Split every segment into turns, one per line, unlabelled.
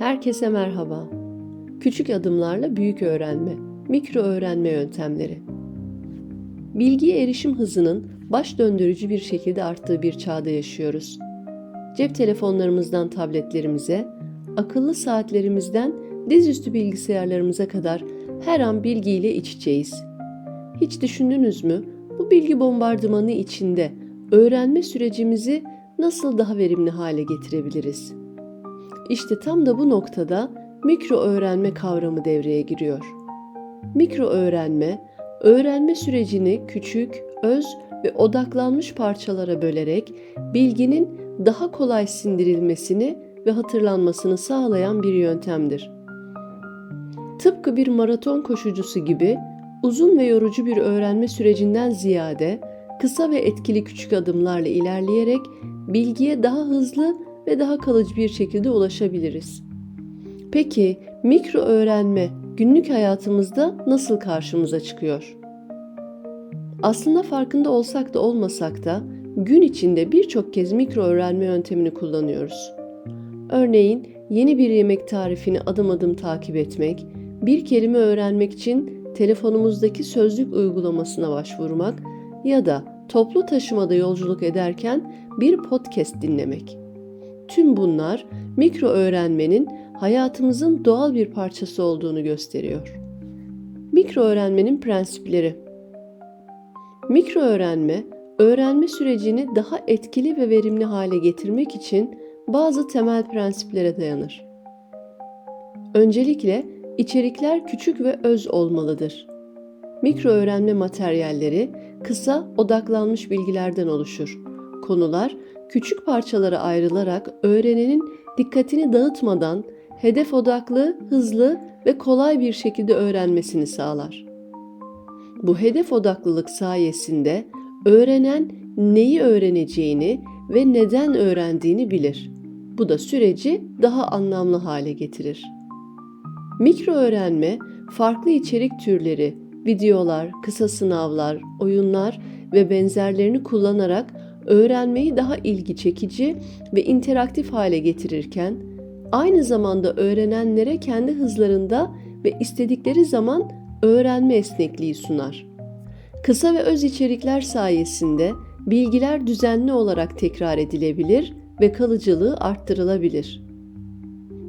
Herkese merhaba. Küçük adımlarla büyük öğrenme, mikro öğrenme yöntemleri. Bilgiye erişim hızının baş döndürücü bir şekilde arttığı bir çağda yaşıyoruz. Cep telefonlarımızdan tabletlerimize, akıllı saatlerimizden dizüstü bilgisayarlarımıza kadar her an bilgiyle iç içeyiz. Hiç düşündünüz mü bu bilgi bombardımanı içinde öğrenme sürecimizi nasıl daha verimli hale getirebiliriz? İşte tam da bu noktada mikro öğrenme kavramı devreye giriyor. Mikro öğrenme, öğrenme sürecini küçük, öz ve odaklanmış parçalara bölerek bilginin daha kolay sindirilmesini ve hatırlanmasını sağlayan bir yöntemdir. Tıpkı bir maraton koşucusu gibi uzun ve yorucu bir öğrenme sürecinden ziyade kısa ve etkili küçük adımlarla ilerleyerek bilgiye daha hızlı ve daha kalıcı bir şekilde ulaşabiliriz. Peki mikro öğrenme günlük hayatımızda nasıl karşımıza çıkıyor? Aslında farkında olsak da olmasak da gün içinde birçok kez mikro öğrenme yöntemini kullanıyoruz. Örneğin yeni bir yemek tarifini adım adım takip etmek, bir kelime öğrenmek için telefonumuzdaki sözlük uygulamasına başvurmak ya da toplu taşımada yolculuk ederken bir podcast dinlemek. Tüm bunlar mikro öğrenmenin hayatımızın doğal bir parçası olduğunu gösteriyor. Mikro öğrenmenin prensipleri. Mikro öğrenme, öğrenme sürecini daha etkili ve verimli hale getirmek için bazı temel prensiplere dayanır. Öncelikle içerikler küçük ve öz olmalıdır. Mikro öğrenme materyalleri kısa, odaklanmış bilgilerden oluşur. Konular küçük parçalara ayrılarak öğrenenin dikkatini dağıtmadan hedef odaklı, hızlı ve kolay bir şekilde öğrenmesini sağlar. Bu hedef odaklılık sayesinde öğrenen neyi öğreneceğini ve neden öğrendiğini bilir. Bu da süreci daha anlamlı hale getirir. Mikro öğrenme farklı içerik türleri, videolar, kısa sınavlar, oyunlar ve benzerlerini kullanarak öğrenmeyi daha ilgi çekici ve interaktif hale getirirken aynı zamanda öğrenenlere kendi hızlarında ve istedikleri zaman öğrenme esnekliği sunar. Kısa ve öz içerikler sayesinde bilgiler düzenli olarak tekrar edilebilir ve kalıcılığı arttırılabilir.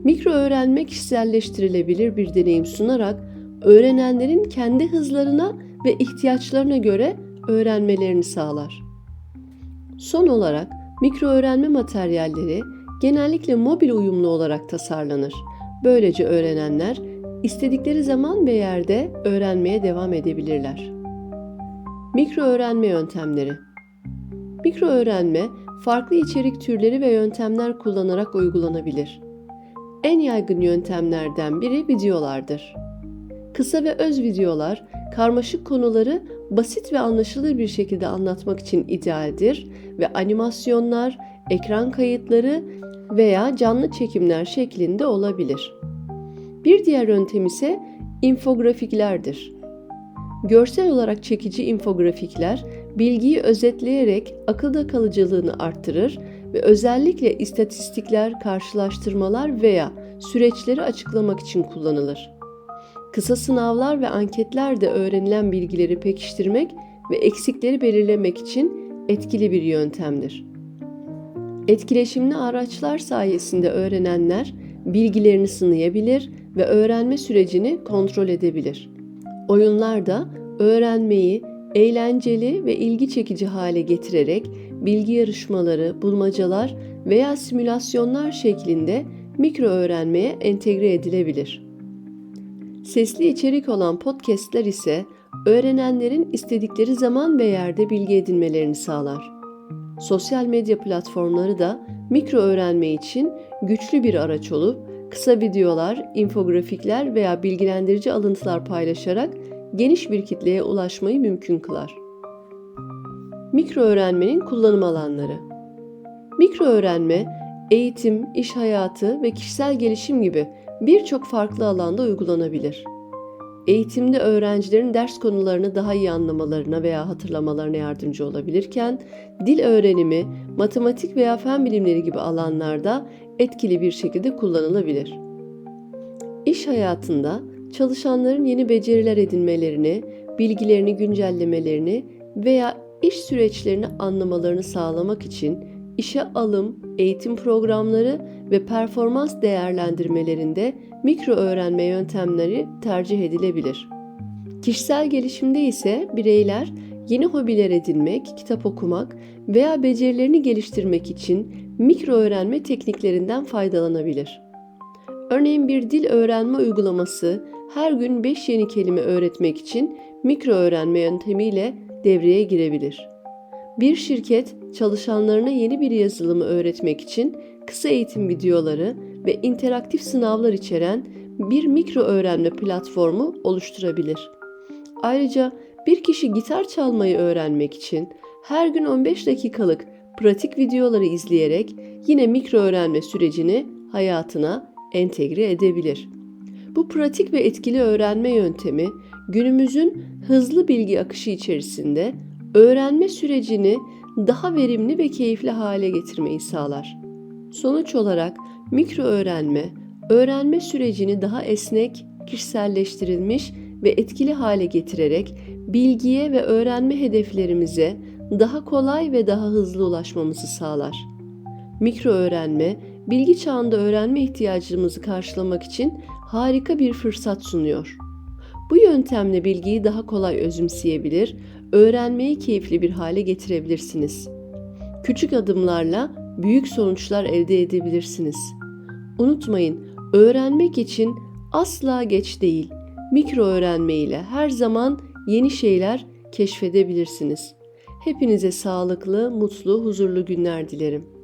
Mikro öğrenme kişiselleştirilebilir bir deneyim sunarak öğrenenlerin kendi hızlarına ve ihtiyaçlarına göre öğrenmelerini sağlar. Son olarak mikro öğrenme materyalleri genellikle mobil uyumlu olarak tasarlanır. Böylece öğrenenler istedikleri zaman ve yerde öğrenmeye devam edebilirler. Mikro öğrenme yöntemleri Mikro öğrenme farklı içerik türleri ve yöntemler kullanarak uygulanabilir. En yaygın yöntemlerden biri videolardır. Kısa ve öz videolar karmaşık konuları basit ve anlaşılır bir şekilde anlatmak için idealdir ve animasyonlar, ekran kayıtları veya canlı çekimler şeklinde olabilir. Bir diğer yöntem ise infografiklerdir. Görsel olarak çekici infografikler bilgiyi özetleyerek akılda kalıcılığını arttırır ve özellikle istatistikler, karşılaştırmalar veya süreçleri açıklamak için kullanılır. Kısa sınavlar ve anketler de öğrenilen bilgileri pekiştirmek ve eksikleri belirlemek için etkili bir yöntemdir. Etkileşimli araçlar sayesinde öğrenenler bilgilerini sınayabilir ve öğrenme sürecini kontrol edebilir. Oyunlar da öğrenmeyi eğlenceli ve ilgi çekici hale getirerek bilgi yarışmaları, bulmacalar veya simülasyonlar şeklinde mikro öğrenmeye entegre edilebilir. Sesli içerik olan podcastler ise öğrenenlerin istedikleri zaman ve yerde bilgi edinmelerini sağlar. Sosyal medya platformları da mikro öğrenme için güçlü bir araç olup kısa videolar, infografikler veya bilgilendirici alıntılar paylaşarak geniş bir kitleye ulaşmayı mümkün kılar. Mikro öğrenmenin kullanım alanları. Mikro öğrenme, eğitim, iş hayatı ve kişisel gelişim gibi birçok farklı alanda uygulanabilir. Eğitimde öğrencilerin ders konularını daha iyi anlamalarına veya hatırlamalarına yardımcı olabilirken, dil öğrenimi, matematik veya fen bilimleri gibi alanlarda etkili bir şekilde kullanılabilir. İş hayatında çalışanların yeni beceriler edinmelerini, bilgilerini güncellemelerini veya iş süreçlerini anlamalarını sağlamak için işe alım, eğitim programları ve performans değerlendirmelerinde mikro öğrenme yöntemleri tercih edilebilir. Kişisel gelişimde ise bireyler yeni hobiler edinmek, kitap okumak veya becerilerini geliştirmek için mikro öğrenme tekniklerinden faydalanabilir. Örneğin bir dil öğrenme uygulaması her gün 5 yeni kelime öğretmek için mikro öğrenme yöntemiyle devreye girebilir. Bir şirket çalışanlarına yeni bir yazılımı öğretmek için kısa eğitim videoları ve interaktif sınavlar içeren bir mikro öğrenme platformu oluşturabilir. Ayrıca bir kişi gitar çalmayı öğrenmek için her gün 15 dakikalık pratik videoları izleyerek yine mikro öğrenme sürecini hayatına entegre edebilir. Bu pratik ve etkili öğrenme yöntemi günümüzün hızlı bilgi akışı içerisinde öğrenme sürecini daha verimli ve keyifli hale getirmeyi sağlar. Sonuç olarak mikro öğrenme, öğrenme sürecini daha esnek, kişiselleştirilmiş ve etkili hale getirerek bilgiye ve öğrenme hedeflerimize daha kolay ve daha hızlı ulaşmamızı sağlar. Mikro öğrenme, bilgi çağında öğrenme ihtiyacımızı karşılamak için harika bir fırsat sunuyor. Bu yöntemle bilgiyi daha kolay özümseyebilir, öğrenmeyi keyifli bir hale getirebilirsiniz. Küçük adımlarla büyük sonuçlar elde edebilirsiniz. Unutmayın, öğrenmek için asla geç değil. Mikro öğrenme ile her zaman yeni şeyler keşfedebilirsiniz. Hepinize sağlıklı, mutlu, huzurlu günler dilerim.